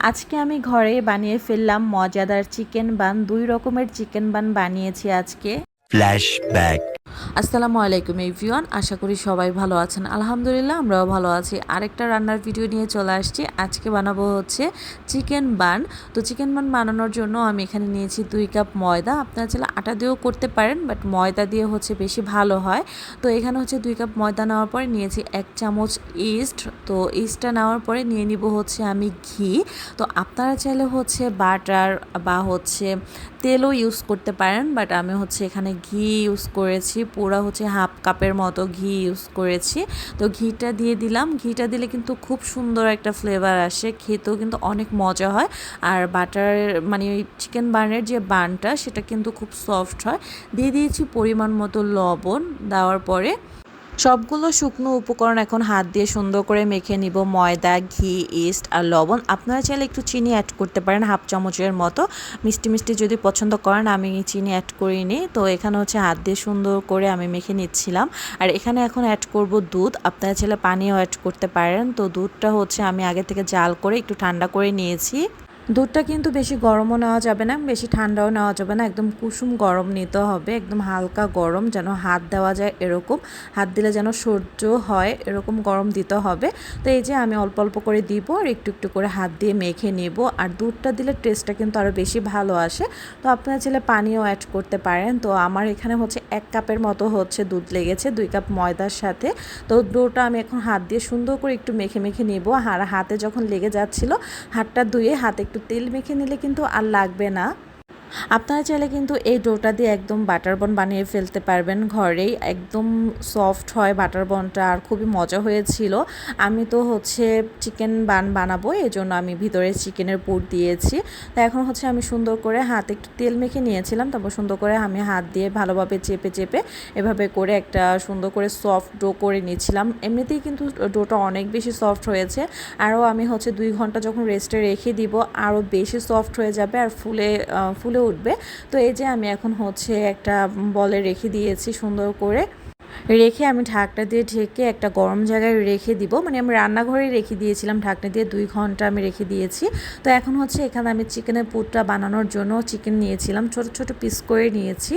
আজকে আমি ঘরে বানিয়ে ফেললাম মজাদার চিকেন বান, দুই রকমের চিকেন বান বানিয়েছি আজকে Flashback. আসসালামু আলাইকুম এভরিওয়ান, আশা করি সবাই ভালো আছেন। আলহামদুলিল্লাহ, আমরাও ভালো আছি। আরেকটা রান্নার ভিডিও নিয়ে চলে আসছি। আজকে বানাবো হচ্ছে চিকেন বান। তো চিকেন বান বানানোর জন্য আমি এখানে নিয়েছি দুই কাপ ময়দা। আপনারা চাইলে আটা দিয়েও করতে পারেন, বাট ময়দা দিয়ে হচ্ছে বেশি ভালো হয়। তো এখানে হচ্ছে দুই কাপ ময়দা নেওয়ার পরে নিয়েছি এক চামচ ইস্ট। তো ইস্টটা নেওয়ার পরে নিয়ে নিব হচ্ছে আমি ঘি। তো আপনারা চাইলে হচ্ছে বাটার বা হচ্ছে তেলও ইউজ করতে পারেন, বাট আমি হচ্ছে এখানে ঘি ইউজ করেছি। পুরো হচ্ছে হাফ কাপের মতো ঘি ইউজ করেছি। তো ঘিটা দিয়ে দিলাম। ঘিটা দিলে কিন্তু খুব সুন্দর একটা ফ্লেভার আসে। খেতেও কিন্তু অনেক মজা হয়। আর বাটার মানে ওই চিকেন বার্নের যে বানটা সেটা কিন্তু খুব সফট হয়। দিয়ে দিয়েছি পরিমাণ মতো লবণ দেওয়ার পরে সবগুলো শুকনো উপকরণ এখন হাত দিয়ে সুন্দর করে মেখে নিব। ময়দা, ঘি, ইস্ট আর লবণ। আপনারা চাইলে একটু চিনি অ্যাড করতে পারেন, হাফ চামচের মতো। মিষ্টি মিষ্টি যদি পছন্দ করেন, আমি চিনি অ্যাড করিনি। তো এখানে হচ্ছে হাত দিয়ে সুন্দর করে আমি মেখে নিচ্ছিলাম। আর এখানে এখন অ্যাড করব দুধ। আপনারা চাইলে পানিও অ্যাড করতে পারেন। তো দুধটা হচ্ছে আমি আগে থেকে জাল করে একটু ঠান্ডা করে নিয়েছি। দুধটা কিন্তু বেশি গরমও নেওয়া যাবে না, বেশি ঠান্ডাও নেওয়া যাবে না। একদম কুসুম গরম নিতে হবে, একদম হালকা গরম যেন হাত দেওয়া যায় এরকম। হাত দিলে যেন সহ্য হয় এরকম গরম দিতে হবে। তো এই যে আমি অল্প অল্প করে দিব আর একটু একটু করে হাত দিয়ে মেখে নেব। আর দুধটা দিলে টেস্টটা কিন্তু আরও বেশি ভালো আসে। তো আপনারা চাইলে পানিও অ্যাড করতে পারেন। তো আমার এখানে হচ্ছে এক কাপের মতো হচ্ছে দুধ লেগেছে, দুই কাপ ময়দার সাথে। তো ডোটা আমি এখন হাত দিয়ে সুন্দর করে একটু মেখে মেখে নেব। আর হাতে যখন লেগে যাচ্ছিল, হাতটা ধুয়ে হাতে একটু তেল মেখে নিলে কিন্তু আর লাগবে না। আপনারা চাইলে কিন্তু এই ডোটা দিয়ে একদম বাটার বন বানিয়ে ফেলতে পারবেন ঘরেই। একদম সফট হয় বাটার বনটা, আর খুবই মজা হয়েছিল। আমি তো হচ্ছে চিকেন বান বানাবো এই জন্য আমি ভিতরে চিকেনের পুর দিয়েছি। তো এখন হচ্ছে আমি সুন্দর করে হাতে একটু তেল মেখে নিয়েছিলাম, তারপর সুন্দর করে আমি হাত দিয়ে ভালোভাবে চেপে চেপে এভাবে করে একটা সুন্দর করে সফট ডো করে নিয়েছিলাম। এমনিতেই কিন্তু ডোটা অনেক বেশি সফট হয়েছে। আরও আমি হচ্ছে দুই ঘণ্টা যখন রেস্টে রেখে দিব, আরও বেশি সফট হয়ে যাবে, আর ফুলে ফুলে উঠবে। তো এই যে আমি এখন হচ্ছে একটা বলে রেখে দিয়েছি সুন্দর করে। রেখে আমি ঢাকটা দিয়ে ঢেকে একটা গরম জায়গায় রেখে দিব। মানে আমি রান্নাঘরে রেখে দিয়েছিলাম ঢাকটা দিয়ে দুই ঘণ্টা আমি রেখে দিয়েছি। তো এখন হচ্ছে এখানে আমি চিকেনের পুরটা বানানোর জন্য চিকেন নিয়েছিলাম। ছোট ছোট পিস করে নিয়েছি।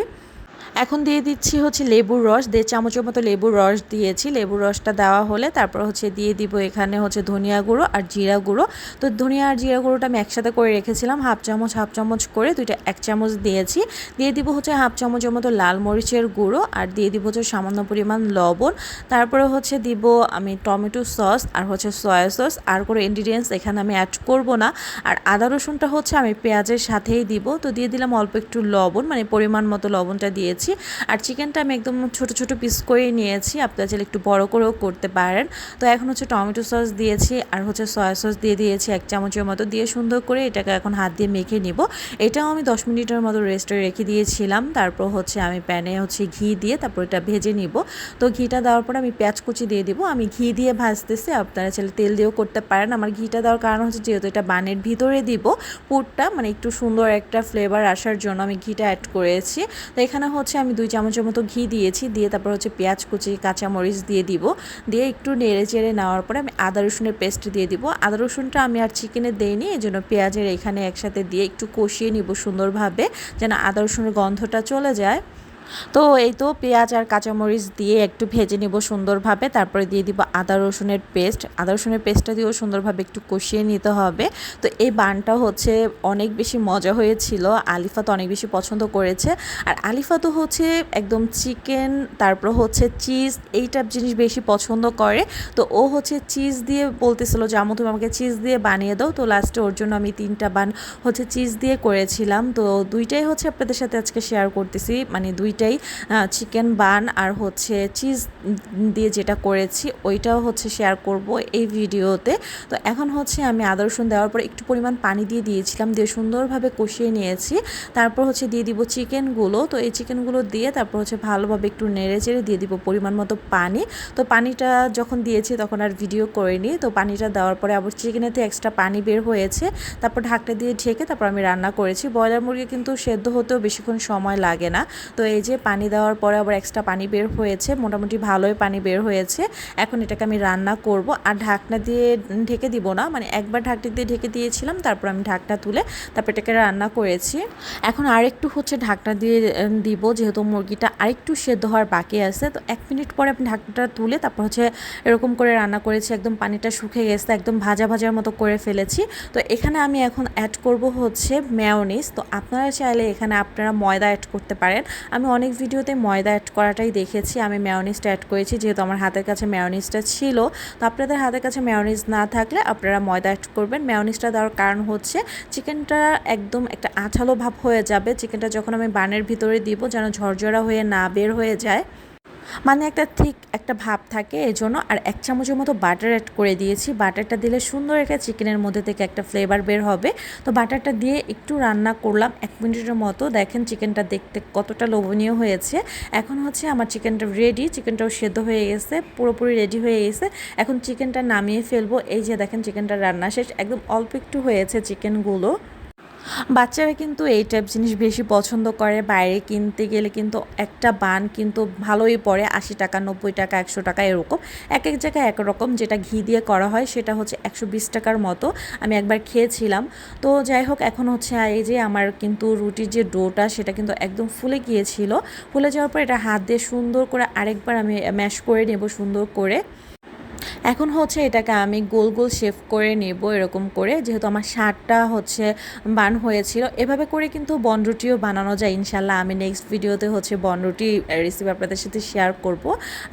এখন দিয়ে দিচ্ছি হচ্ছে লেবুর রস। দেড় চামচের মতো লেবুর রস দিয়েছি। লেবুর রসটা দেওয়া হলে তারপর হচ্ছে দিয়ে দিব এখানে হচ্ছে ধনিয়া গুঁড়ো আর জিরা গুঁড়ো। তো ধনিয়া আর জিরা গুঁড়োটা আমি একসাথে করে রেখেছিলাম। হাফ চামচ হাফ চামচ করে দুইটা এক চামচ দিয়েছি। দিয়ে দিব হচ্ছে হাফ চামচের মতো লাল মরিচের গুঁড়ো আর দিয়ে দিব হচ্ছে সামান্য পরিমাণ লবণ। তারপরে হচ্ছে দিব আমি টমেটো সস আর হচ্ছে সয়া সস। আর কোনো ইনগ্রিডিয়েন্টস এখানে আমি অ্যাড করব না। আর আদা রসুনটা হচ্ছে আমি পেঁয়াজের সাথেই দিব। তো দিয়ে দিলাম অল্প একটু লবণ মানে পরিমাণ মতো লবণটা দিয়েছি। আর চিকেনটা আমি একদম ছোট ছোট পিস করে নিয়েছি। আপনারা চাইলে একটু বড় করেও করতে পারেন। তো এখন হচ্ছে টমেটো সস দিয়েছি আর হচ্ছে সয়া সস দিয়ে দিয়েছি এক চামচের মতো। দিয়ে সুন্দর করে এটাকে এখন হাত দিয়ে মেখে নিব। এটাও আমি দশ মিনিটের মতো রেস্টে রেখে দিয়েছিলাম। তারপর হচ্ছে আমি প্যানে হচ্ছে ঘি দিয়ে তারপর এটা ভেজে নিব। তো ঘিটা দেওয়ার পর আমি পেঁয়াজ কুচি দিয়ে দিব। আমি ঘি দিয়ে ভাজতেছি। আপনারা চাইলে তেল দিয়েও করতে পারেন। আমার ঘিটা দেওয়ার কারণ হচ্ছে যেহেতু এটা বানের ভিতরে দিব। পুরটা মানে একটু সুন্দর একটা ফ্লেভার আসার জন্য আমি ঘিটা অ্যাড করেছি। তো এখানে হচ্ছে আমি দুই চামচের মতো ঘি দিয়েছি, দিয়ে তারপর হচ্ছে পেঁয়াজ কুচি, কাঁচামরিচ দিয়ে দিব। দিয়ে একটু নেড়ে চেড়ে নেওয়ার পরে আমি আদা রসুনের পেস্ট দিয়ে দিব। আদা রসুনটা আমি আর চিকেনে দেইনি এই জন্য পেঁয়াজের এখানে একসাথে দিয়ে একটু কষিয়ে নিব সুন্দরভাবে, যেন আদা রসুনের গন্ধটা চলে যায়। তো এই তো পেঁয়াজ আর কাঁচামরিচ দিয়ে একটু ভেজে নিব সুন্দরভাবে, তারপরে দিয়ে দিব আদা রসুনের পেস্ট। আদা রসুনের পেস্টটা দিয়েও সুন্দরভাবে একটু কষিয়ে নিতে হবে। তো এই বানটা হচ্ছে অনেক বেশি মজা হয়েছিল, আলিফা তো অনেক বেশি পছন্দ করেছে। আর আলিফা তো হচ্ছে একদম চিকেন, তারপর হচ্ছে চিজ এইটা জিনিস বেশি পছন্দ করে। তো ও হচ্ছে চিজ দিয়ে বলতেছিল যে আমু তুমি আমাকে চিজ দিয়ে বানিয়ে দাও। তো লাস্টে ওর জন্য আমি তিনটা বান হচ্ছে চিজ দিয়ে করেছিলাম। তো দুইটাই হচ্ছে আপনাদের সাথে আজকে শেয়ার করতেছি মানে দুইটাই চিকেন বান আর হচ্ছে চিজ দিয়ে যেটা করেছি, ওইটাও হচ্ছে শেয়ার করব এই ভিডিওতে। তো এখন হচ্ছে আমি আদা, রসুন দেওয়ার পর একটু পরিমাণ পানি দিয়ে দিয়েছিলাম, দিয়ে সুন্দরভাবে কষিয়ে নিয়েছি। তারপর হচ্ছে দিয়ে দিব চিকেনগুলো তো এই চিকেনগুলো দিয়ে তারপর হচ্ছে ভালোভাবে একটু নেড়ে চেড়ে দিয়ে দিব পরিমাণ মতো পানি। তো পানিটা যখন দিয়েছি তখন আর ভিডিও করিনি। তো পানিটা দেওয়ার পরে আবার চিকেনেতে এক্সট্রা পানি বের হয়েছে। তারপর ঢাকটা দিয়ে ঢেকে তারপর আমি রান্না করেছি। ব্রয়লার মুরগি কিন্তু সেদ্ধ হতেও বেশিক্ষণ সময় লাগে না। তো এই যে পানি দেওয়ার পরে আবার এক্সট্রা পানি বের হয়েছে, মোটামুটি ভালোই পানি বের হয়েছে। এখন এটাকে আমি রান্না করব। আর ঢাকনা দিয়ে ঢেকে দিব না মানে একবার ঢাকটি দিয়ে ঢেকে দিয়েছিলাম, তারপর আমি ঢাকটা তুলে তারপর এটাকে রান্না করেছি। এখন আরেকটু হচ্ছে ঢাকনা দিয়ে দিব, যেহেতু মুরগিটা আরেকটু সেদ্ধ হওয়ার বাকি আছে। তো এক মিনিট পরে আমি ঢাকনাটা তুলে তারপর হচ্ছে এরকম করে রান্না করেছি, একদম পানিটা শুকে গেছে, একদম ভাজা ভাজার মতো করে ফেলেছি। তো এখানে আমি এখন অ্যাড করব হচ্ছে ম্যাওনিস তো আপনারা চাইলে এখানে আপনারা ময়দা অ্যাড করতে পারেন। আমি অনেক ভিডিওতে ময়দা অ্যাড করাটাই দেখেছি। আমি ম্যাওনিসটা অ্যাড করেছি, যেহেতু আমার হাতের কাছে ম্যাওনিসটা ছিল। তো আপনাদের হাতের কাছে ম্যাওনিস না থাকলে আপনারা ময়দা অ্যাড করবেন। ম্যাওনিসটা দেওয়ার কারণ হচ্ছে চিকেনটা একদম একটা আঠালো ভাব হয়ে যাবে। চিকেনটা যখন আমি বানের ভিতরে দিব, যেন ঝরঝরা হয়ে না বের হয়ে যায়। মানে একটা ঠিক একটা ভাব থাকে এই জন্য আর এক চামচের মতো বাটার অ্যাড করে দিয়েছি। বাটারটা দিলে সুন্দর একটা চিকেনের মধ্যে থেকে একটা ফ্লেভার বের হবে। তো বাটারটা দিয়ে একটু রান্না করলাম এক মিনিটের মতো। দেখেন চিকেনটা দেখতে কতটা লোভনীয় হয়েছে। এখন হচ্ছে আমার চিকেনটা রেডি চিকেনটাও সেদ্ধ হয়ে গেছে, পুরোপুরি রেডি হয়ে গেছে। এখন চিকেনটা নামিয়ে ফেলব। এই যে দেখেন চিকেনটা রান্না শেষ। একদম অল্প একটু হয়েছে চিকেনগুলো। বাচ্চারা কিন্তু এই টাইপ জিনিস বেশি পছন্দ করে। বাইরে কিনতে গেলে কিন্তু একটা বান কিন্তু ভালোই পড়ে, আশি টাকা, নব্বই টাকা, একশো টাকা এরকম। এক এক জায়গায় একরকম যেটা ঘি দিয়ে করা হয় সেটা হচ্ছে একশো বিশ টাকার মতো। আমি একবার খেয়েছিলাম। তো যাই হোক, এখন হচ্ছে এই যে আমার কিন্তু রুটির যে ডোটা সেটা কিন্তু একদম ফুলে গিয়েছিল। ফুলে যাওয়ার পর এটা হাত দিয়ে সুন্দর করে আরেকবার আমি ম্যাশ করে নেব সুন্দর করে। এখন হচ্ছে এটাকে আমি গোল গোল শেফ করে নেব এরকম করে, যেহেতু আমার শার্টটা হচ্ছে বান হয়েছিল। এভাবে করে কিন্তু বনরুটিও বানানো যায়, ইনশাল্লাহ। আমি নেক্সট ভিডিওতে হচ্ছে বনরুটি রেসিপি আপনাদের সাথে শেয়ার করব।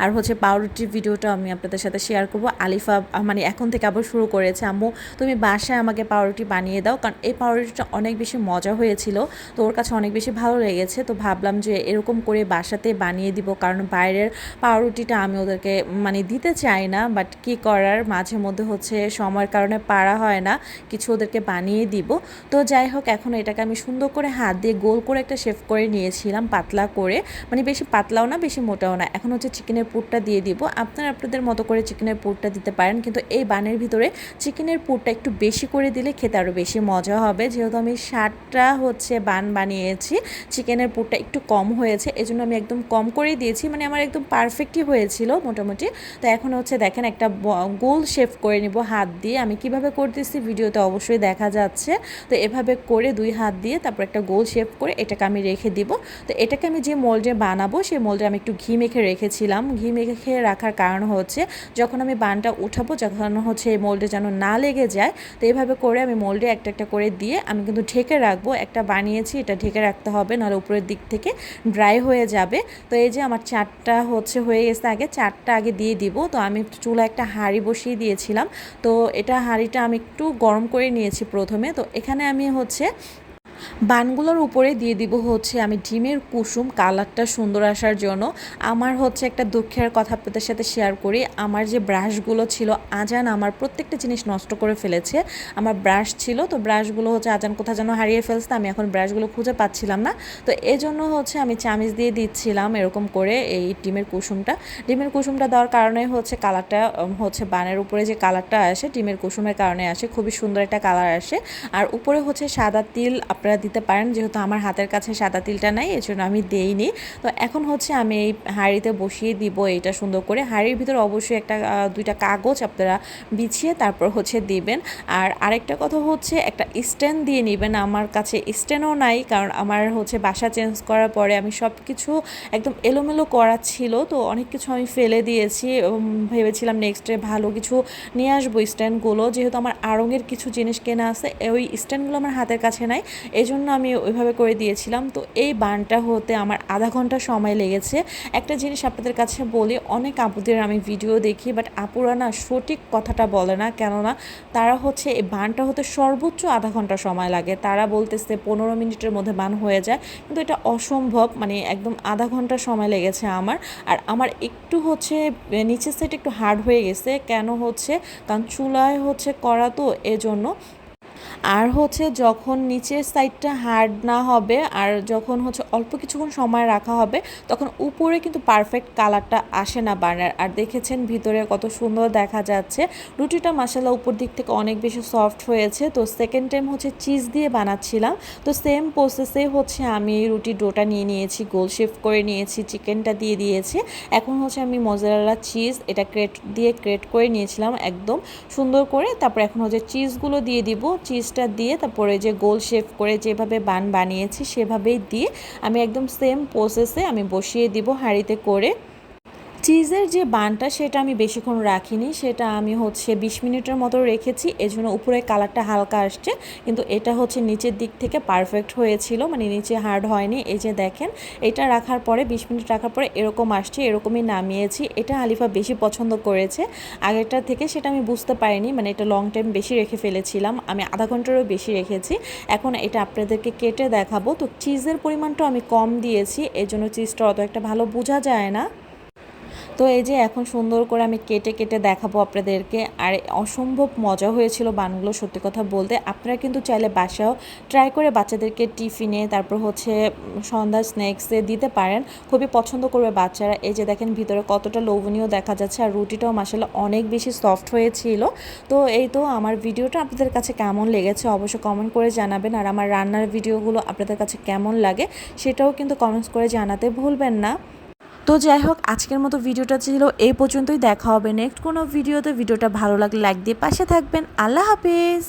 আর হচ্ছে পাউরুটির ভিডিওটা আমি আপনাদের সাথে শেয়ার করব। আলিফা মানে এখন থেকে আবার শুরু করেছে। আম্মু, তুমি বাসায় আমাকে পাউরুটি বানিয়ে দাও, কারণ এই পাউরুটিটা অনেক বেশি মজা হয়েছিল। তো ওর কাছে অনেক বেশি ভালো লেগেছে। তো ভাবলাম যে এরকম করে বাসাতে বানিয়ে দিব, কারণ বাইরের পাউরুটিটা আমি ওদেরকে মানে দিতে চাই না বাট কি করার, মাঝে মধ্যে হচ্ছে সময়ের কারণে পারা হয় না, কিছু ওদেরকে বানিয়ে দিব। তো যাই হোক, এখন এটাকে আমি সুন্দর করে হাত দিয়ে গোল করে একটা শেফ করে নিয়েছিলাম, পাতলা করে। মানে বেশি পাতলাও না, বেশি মোটাও না। এখন হচ্ছে চিকেনের পুরটা দিয়ে দিব। আপনারা আপনাদের মতো করে চিকেনের পুরটা দিতে পারেন, কিন্তু এই বানের ভিতরে চিকেনের পুরটা একটু বেশি করে দিলে খেতে আরও বেশি মজা হবে। যেহেতু আমি ষাটটা হচ্ছে বান বানিয়েছি, চিকেনের পুরটা একটু কম হয়েছে, এজন্য আমি একদম কম করেই দিয়েছি। মানে আমার একদম পারফেক্টই হয়েছিল মোটামুটি। তো এখন হচ্ছে দেখেন একটা গোল শেপ করে নিব হাত দিয়ে। আমি কীভাবে করতেছি ভিডিওতে অবশ্যই দেখা যাচ্ছে। তো এভাবে করে দুই হাত দিয়ে তারপর একটা গোল শেপ করে এটাকে আমি রেখে দিব। তো এটাকে আমি যে মোল্ডে বানাবো সেই মোল্ডে আমি একটু ঘি মেখে রেখেছিলাম। ঘি মেখে রাখার কারণ হচ্ছে, যখন আমি বানটা উঠাবো, যখন হচ্ছে এই মোল্ডে যেন না লেগে যায়, তো এভাবে করে আমি মোল্ডে একটা একটা করে দিয়ে আমি কিন্তু ঢেকে রাখব। একটা বানিয়েছি, এটা ঢেকে রাখতে হবে, নাহলে উপরের দিক থেকে ড্রাই হয়ে যাবে। তো এই যে আমার চারটা হচ্ছে হয়ে গেছে, আগে চারটা আগে দিয়ে দিব। তো আমি চুলা একটা হাঁড়ি বসিয়ে দিয়েছিলাম। তো এটা হাঁড়িটা আমি একটু গরম করে নিয়েছি প্রথমে। তো এখানে আমি হচ্ছে বানগুলোর উপরে দিয়ে দিব হচ্ছে আমি ডিমের কুসুম, কালারটা সুন্দর আসার জন্য। আমার হচ্ছে একটা দুঃখের কথা আপনাদের সাথে শেয়ার করি। আমার যে ব্রাশগুলো ছিল, আজান আমার প্রত্যেকটা জিনিস নষ্ট করে ফেলেছে। আমার ব্রাশ ছিল, তো ব্রাশগুলো হচ্ছে আজান কোথাও যেন হারিয়ে ফেলছে, আমি এখন ব্রাশগুলো খুঁজে পাচ্ছিলাম না। তো এই জন্য হচ্ছে আমি চামিচ দিয়ে দিচ্ছিলাম এরকম করে এই ডিমের কুসুমটা। ডিমের কুসুমটা দেওয়ার কারণে হচ্ছে কালারটা হচ্ছে বানের উপরে যে কালারটা আসে, ডিমের কুসুমের কারণে আসে, খুবই সুন্দর একটা কালার আসে। আর উপরে হচ্ছে সাদা তিল, আপনারা দিতে পারেন, যেহেতু আমার হাতের কাছে সাদা তিলটা নাই এই জন্য আমি দেইনি। তো এখন হচ্ছে আমি এই হাঁড়িতে বসিয়ে দিব এটা সুন্দর করে। হাঁড়ির ভিতরে অবশ্যই একটা দুইটা কাগজ আপনারা বিছিয়ে তারপর হচ্ছে দিবেন। আর আরেকটা কথা হচ্ছে, একটা স্ট্যান্ড দিয়ে নেবেন আমার কাছে। স্ট্যান্ডও নাই, কারণ আমার হচ্ছে বাসা চেঞ্জ করার পরে আমি সব কিছু একদম এলোমেলো করা ছিল। তো অনেক কিছু আমি ফেলে দিয়েছি ভেবেছিলাম নেক্সটে ভালো কিছু নিয়ে আসব স্ট্যান্ডগুলো। যেহেতু আমার আড়ঙের কিছু জিনিস কেনা আছে, ওই স্ট্যান্ডগুলো আমার হাতের কাছে নাই। এই জন্য আমি ওইভাবে করে দিয়েছিলাম। তো এই বানটা হতে আমার আধা ঘণ্টা সময় লেগেছে। একটা জিনিস আপনাদের কাছে বলি, অনেক আপুদের আমি ভিডিও দেখি বাট আপুরা না সঠিক কথাটা বলে না। কেননা তারা হচ্ছে এই বানটা হতে সর্বোচ্চ আধা ঘণ্টা সময় লাগে। তারা বলতেছে পনেরো মিনিটের মধ্যে বান হয়ে যায়। কিন্তু এটা অসম্ভব মানে একদম আধা ঘণ্টা সময় লেগেছে আমার। আর আমার একটু হচ্ছে নিচের সাইড একটু হার্ড হয়ে গেছে। কেন হচ্ছে? কারণ চুলায় হচ্ছে করা তো, এজন্য আর হচ্ছে যখন নিচের সাইডটা হার্ড না হবে, আর যখন হচ্ছে অল্প কিছুক্ষণ সময় রাখা হবে, তখন উপরে কিন্তু পারফেক্ট কালারটা আসে না বানার আর দেখেছেন ভিতরে কত সুন্দর দেখা যাচ্ছে। রুটিটা মাসালা উপর দিক থেকে অনেক বেশি সফট হয়েছে। তো সেকেন্ড টাইম হচ্ছে চিজ দিয়ে বানাচ্ছিলাম। তো সেম প্রসেসে হচ্ছে আমি রুটি ডোটা নিয়ে নিয়েছি, গোল শেপ করে নিয়েছি চিকেনটা দিয়ে দিয়েছি। এখন হচ্ছে আমি মজারালা চিজ এটা ক্রেট দিয়ে ক্রেট করে নিয়েছিলাম একদম সুন্দর করে। তারপর এখন হচ্ছে চিজগুলো দিয়ে দিব। চিজটা দিয়ে, তারপরে যে গোল শেপ করে যেভাবে বান বানিয়েছি, সেভাবেই দিয়ে আমি একদম সেম প্রসেসে আমি বসিয়ে দিব হাঁড়িতে করে। চিজের যে বানটা সেটা আমি বেশিক্ষণ রাখিনি, সেটা আমি হচ্ছে বিশ মিনিটের মতো রেখেছি, এজন্য উপরে কালারটা হালকা আসছে, কিন্তু এটা হচ্ছে নিচের দিক থেকে পারফেক্ট হয়েছিল মানে নিচে হার্ড হয়নি, এই যে দেখেন, এটা রাখার পরে, বিশ মিনিট রাখার পরে এরকম আসছে, এরকমই নামিয়েছি, এটা আলিফা বেশি পছন্দ করেছে, আগেরটা থেকে সেটা আমি বুঝতে পারিনি মানে এটা লং টাইম বেশি রেখে ফেলেছিলাম, আমি আধা ঘন্টারও বেশি রেখেছি, এখন এটা আপনাদেরকে কেটে দেখাবো, তো চিজের পরিমাণটা আমি কম দিয়েছি, এজন্য চিজটা অত একটা ভালো বোঝা যায় না। তো এই যে এখন সুন্দর করে আমি কেটে কেটে দেখাবো আপনাদেরকে। আর অসম্ভব মজা হয়েছিল বানগুলো সত্যি কথা বলতে। আপনারা কিন্তু চাইলে বাসাও ট্রাই করে বাচ্চাদেরকে টিফিনে, তারপর হচ্ছে সন্ধ্যা স্ন্যাক্সে দিতে পারেন। খুবই পছন্দ করবে বাচ্চারা। এই যে দেখেন ভিতরে কতটা লোভনীয় দেখা যাচ্ছে, আর রুটিটাও মাসালে অনেক বেশি সফট হয়েছিল। তো এই তো আমার ভিডিওটা আপনাদের কাছে কেমন লেগেছে অবশ্যই কমেন্ট করে জানাবেন। আর আমার রান্নার ভিডিওগুলো আপনাদের কাছে কেমন লাগে সেটাও কিন্তু কমেন্টস করে জানাতে ভুলবেন না। তো যাই হোক, আজকের মতো ভিডিওটা ছিল এই পর্যন্তই। দেখা হবে নেক্সট কোনো ভিডিওতে। ভিডিওটা ভালো লাগলে লাইক দিয়ে পাশে থাকবেন। আল্লাহ হাফিজ।